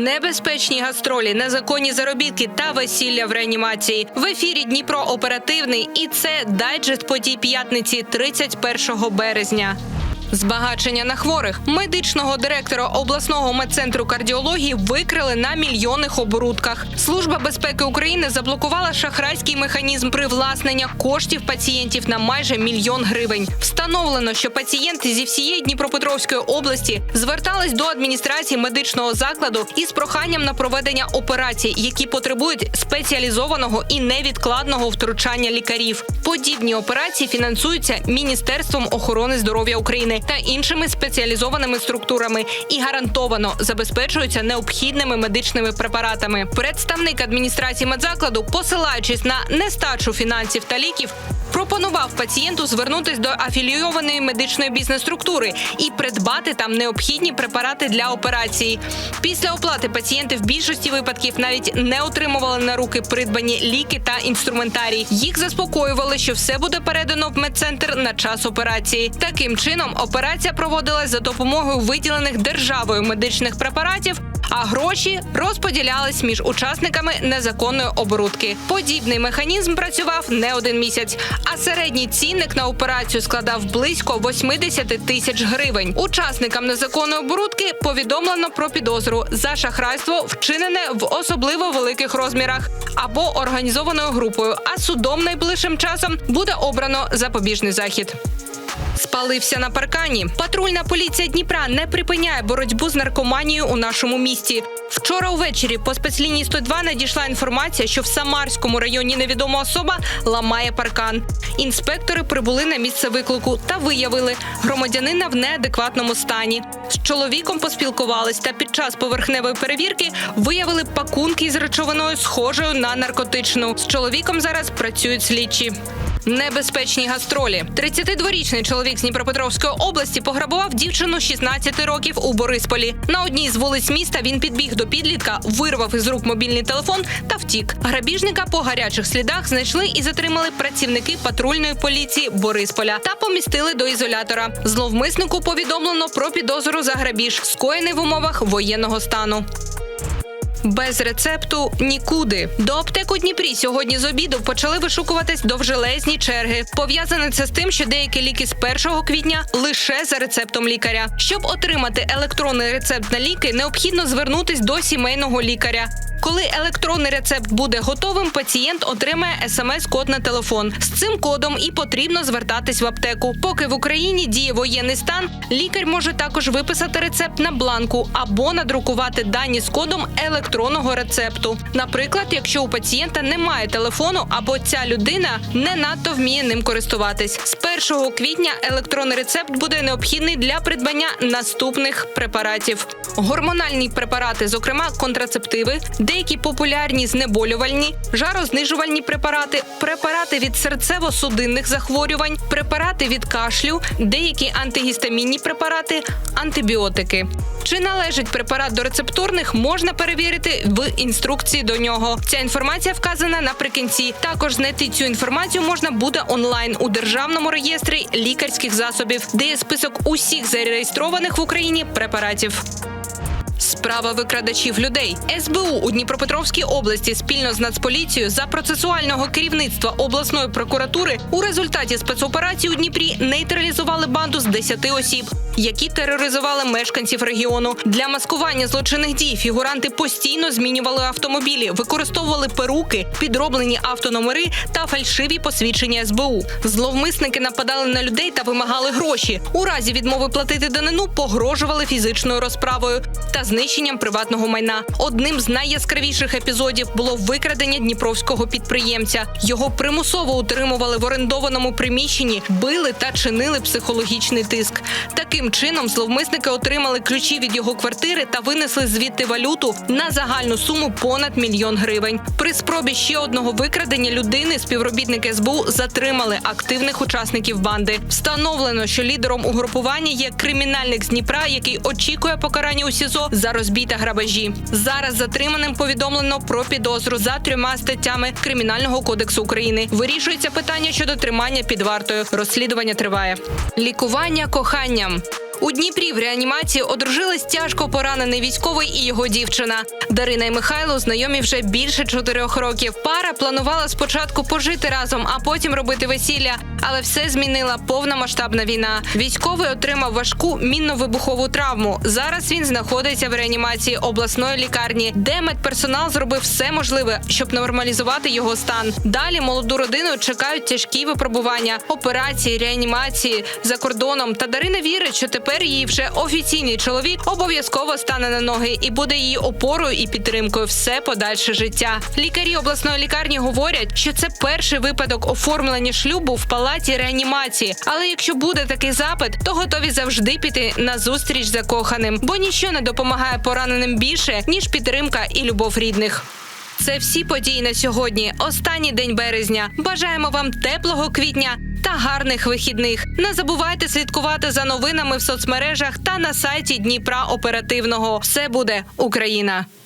Небезпечні гастролі, незаконні заробітки та весілля в реанімації. В ефірі Дніпро оперативний, і це дайджест подій п'ятниці 31 березня. Збагачення на хворих медичного директора обласного медцентру кардіології викрили на мільйонних оборудках. Служба безпеки України заблокувала шахрайський механізм привласнення коштів пацієнтів на майже мільйон гривень. Встановлено, що пацієнти зі всієї Дніпропетровської області звертались до адміністрації медичного закладу із проханням на проведення операцій, які потребують спеціалізованого і невідкладного втручання лікарів. Подібні операції фінансуються Міністерством охорони здоров'я України та іншими спеціалізованими структурами і гарантовано забезпечуються необхідними медичними препаратами. Представник адміністрації медзакладу, посилаючись на нестачу фінансів та ліків. Пропонував пацієнту звернутись до афілійованої медичної бізнес-структури і придбати там необхідні препарати для операції. Після оплати пацієнти в більшості випадків навіть не отримували на руки придбані ліки та інструментарій. Їх заспокоювали, що все буде передано в медцентр на час операції. Таким чином, операція проводилась за допомогою виділених державою медичних препаратів. А гроші розподілялись між учасниками незаконної оборудки. Подібний механізм працював не один місяць, а середній цінник на операцію складав близько 80 тисяч гривень. Учасникам незаконної оборудки повідомлено про підозру за шахрайство, вчинене в особливо великих розмірах або організованою групою. А судом найближчим часом буде обрано запобіжний захід. Спалився на паркані. Патрульна поліція Дніпра не припиняє боротьбу з наркоманією у нашому місті. Вчора увечері по спецлінії 102 надійшла інформація, що в Самарському районі невідома особа ламає паркан. Інспектори прибули на місце виклику та виявили громадянина в неадекватному стані. З чоловіком поспілкувались та під час поверхневої перевірки виявили пакунки з речовиною, схожою на наркотичну. З чоловіком зараз працюють слідчі. Небезпечні гастролі. 32-річний чоловік з Дніпропетровської області пограбував дівчину 16 років у Борисполі. На одній з вулиць міста він підбіг до підлітка, вирвав із рук мобільний телефон та втік. Грабіжника по гарячих слідах знайшли і затримали працівники патрульної поліції Борисполя та помістили до ізолятора. Зловмиснику повідомлено про підозру за грабіж, скоєний в умовах воєнного стану. Без рецепту нікуди. До аптек у Дніпрі сьогодні з обіду почали вишукуватись довжелезні черги. Пов'язане це з тим, що деякі ліки з 1 квітня лише за рецептом лікаря. Щоб отримати електронний рецепт на ліки, необхідно звернутись до сімейного лікаря. Коли електронний рецепт буде готовим, пацієнт отримає смс-код на телефон. З цим кодом і потрібно звертатись в аптеку. Поки в Україні діє воєнний стан, лікар може також виписати рецепт на бланку або надрукувати дані з кодом електронного рецепту. Наприклад, якщо у пацієнта немає телефону або ця людина не надто вміє ним користуватись. З 1 квітня електронний рецепт буде необхідний для придбання наступних препаратів: гормональні препарати, зокрема контрацептиви, деякі популярні знеболювальні, жарознижувальні препарати, препарати від серцево-судинних захворювань, препарати від кашлю, деякі антигістамінні препарати, антибіотики. Чи належить препарат до рецептурних, можна перевірити в інструкції до нього. Ця інформація вказана наприкінці. Також знайти цю інформацію можна буде онлайн у державному реєстрі лікарських засобів, де є список усіх зареєстрованих в Україні препаратів. Справа викрадачів людей СБУ у Дніпропетровській області спільно з Нацполіцією за процесуального керівництва обласної прокуратури у результаті спецоперації у Дніпрі нейтралізували банду з 10 осіб, які тероризували мешканців регіону. Для маскування злочинних дій фігуранти постійно змінювали автомобілі, використовували перуки, підроблені автономери та фальшиві посвідчення СБУ. Зловмисники нападали на людей та вимагали гроші. У разі відмови платити данину погрожували фізичною розправою та знищенням приватного майна. Одним з найяскравіших епізодів було викрадення дніпровського підприємця. Його примусово утримували в орендованому приміщенні, били та чинили психологічний тиск. Таким чином зловмисники отримали ключі від його квартири та винесли звідти валюту на загальну суму понад мільйон гривень. При спробі ще одного викрадення людини співробітники СБУ затримали активних учасників банди. Встановлено, що лідером угрупування є кримінальник з Дніпра, який очікує покарання у СІЗО за розбій та грабежі. Зараз затриманим повідомлено про підозру за трьома статтями Кримінального кодексу України. Вирішується питання щодо тримання під вартою. Розслідування триває. Лікування коханням. У Дніпрі в реанімації одружились тяжко поранений військовий і його дівчина. Дарина і Михайло знайомі вже більше чотирьох років. Пара планувала спочатку пожити разом, а потім робити весілля. Але все змінила повномасштабна війна. Військовий отримав важку мінно-вибухову травму. Зараз він знаходиться в реанімації обласної лікарні, де медперсонал зробив все можливе, щоб нормалізувати його стан. Далі молоду родину чекають тяжкі випробування, операції, реанімації за кордоном. Та Дарина вірить, що тепер її вже офіційний чоловік обов'язково стане на ноги і буде її опорою і підтримкою все подальше життя. Лікарі обласної лікарні говорять, що це перший випадок оформлення шлюбу в палаті реанімації. Але якщо буде такий запит, то готові завжди піти на зустріч закоханим, бо ніщо не допомагає пораненим більше ніж підтримка і любов рідних. Це всі події на сьогодні. Останній день березня. Бажаємо вам теплого квітня та гарних вихідних. Не забувайте слідкувати за новинами в соцмережах та на сайті Дніпра Оперативного. Все буде Україна.